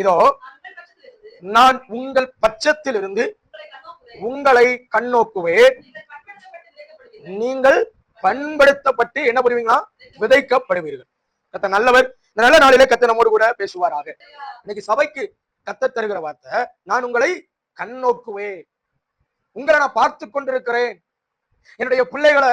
இதோ நான் உங்கள் பட்சத்தில் இருந்து உங்களை கண்ணோக்குவேன். நீங்கள் பண்படுத்தப்பட்டு என்ன பண்ணுவீங்களா? விதைக்கப்படுவீர்கள். கத்த நல்லவர். இந்த நல்ல நாளிலே கத்த நம்மோடு கூட பேசுவாராக. இன்னைக்கு சபைக்கு கத்த தருகிற வார்த்தை நான் உங்களை கண்ணோக்குவேன். உங்களை நான் பார்த்து கொண்டிருக்கிறேன். என்னுடைய பிள்ளைகளை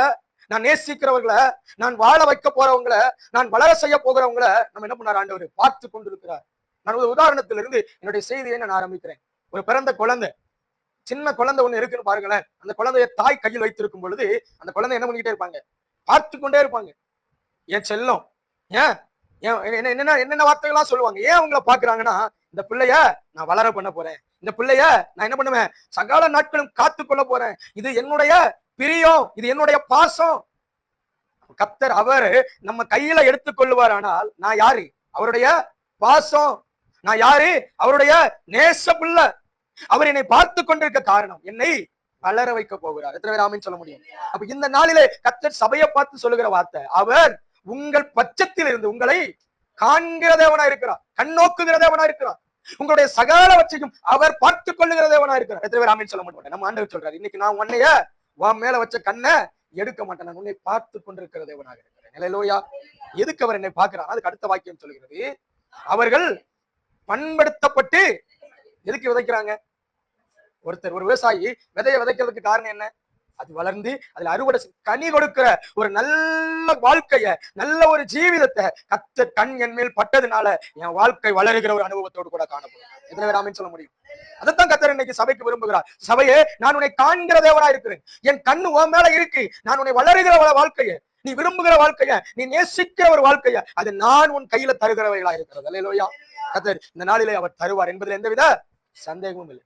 நான் நேசிக்கிறவர்களை நான் வாழ வைக்க போறவங்களை நான் வளர செய்ய போகிறவங்களை நம்ம என்ன பண்ணார்? ஆண்டவர் பார்த்து கொண்டிருக்கிறார். நான் ஒரு உதாரணத்திலிருந்து என்னுடைய செய்தியை நான் ஆரம்பிக்கிறேன். ஒரு பிறந்த குழந்தை சின்ன குழந்தை ஒண்ணு இருக்குன்னு பாருங்களேன். அந்த குழந்தைய தாய் கையில் வைத்திருக்கும் பொழுது அந்த குழந்தை என்ன பண்ணிக்கிட்டே இருப்பாங்க? பார்த்து கொண்டே இருப்பாங்க. என் செல்லம் ஏன்? ஏன் என்ன என்னென்ன என்னென்ன வார்த்தைகள்லாம் சொல்லுவாங்க? ஏன் அவங்கள பாக்குறாங்கன்னா இந்த பிள்ளைய நான் வளர பண்ண போறேன். இந்த பிள்ளைய நான் என்ன பண்ணுவேன்? சகால நாட்களும் காத்து கொள்ள போறேன். இது என்னுடைய பிரியம் இது என்னுடைய பாசம். கத்தர் அவர் நம்ம கையில எடுத்துக்கொள்ளுவார் ஆனால் நான் யாரு? அவருடைய பாசம். நான் யாரு? அவருடைய நேச அவர் என்னை பார்த்து கொண்டிருக்க காரணம் என்னை வளர வைக்க போகிறார். எத்தனை பேர் சொல்ல முடியும்? அப்ப இந்த நாளிலே கத்தர் சபையை பார்த்து சொல்லுகிற வார்த்தை அவர் உங்கள் பட்சத்தில் இருந்து உங்களை காண்கிற தேவனா இருக்கிறார். கண்ணோக்குகிற தேவனா இருக்கிறார். உங்களுடைய சகலவற்றையும் அவர் பார்த்து கொள்ளுகிற தேவனா இருக்கிறார். எத்தனை பேர் ஆமென் சொல்ல மாட்டேன் நம்ம ஆண்டவர் சொல்றாரு இன்னைக்கு நான் உன்னைய உன் மேல வச்ச கண்ணை எடுக்க மாட்டேன். நான் உன்னை பார்த்து கொண்டிருக்கிற தேவனாக இருக்கிறேன். நிலையிலோயா எதுக்கு அவர் என்னை பார்க்கிறார்? அதுக்கு அடுத்த வாக்கியம் சொல்கிறது அவர்கள் பண்படுத்தப்பட்டு எதுக்கு விதைக்கிறாங்க? ஒருத்தர் ஒரு விவசாயி விதைய விதைக்கிறதுக்கு காரணம் என்ன? அது வளர்ந்து அதுல அறுவடை கனி கொடுக்கிற ஒரு நல்ல வாழ்க்கைய நல்ல ஒரு ஜீவிதத்தை கத்த கண் என் மேல் பட்டதுனால என் வாழ்க்கை வளருகிற ஒரு அனுபவத்தோடு கூட காணப்படும். எத்தனை பேர் சொல்ல முடியும். அதைத்தான் கத்தர் இன்னைக்கு சபைக்கு விரும்புகிறார். சபையே நான் உன்னை காண்கிற தேவனா இருக்கிறேன். என் கண்ணு உன் மேல இருக்கு. நான் உன்னை வளருகிற வாழ்க்கையை வாழ்க்கைய நீ விரும்புகிற வாழ்க்கைய நீ நேசிக்கிற ஒரு வாழ்க்கைய அது நான் உன் கையில தருகிறவைகளா இருக்கிறது. அல்லையா கத்தர் இந்த நாளிலே அவர் தருவார் என்பதில் எந்தவித சந்தேகமும் இல்லை.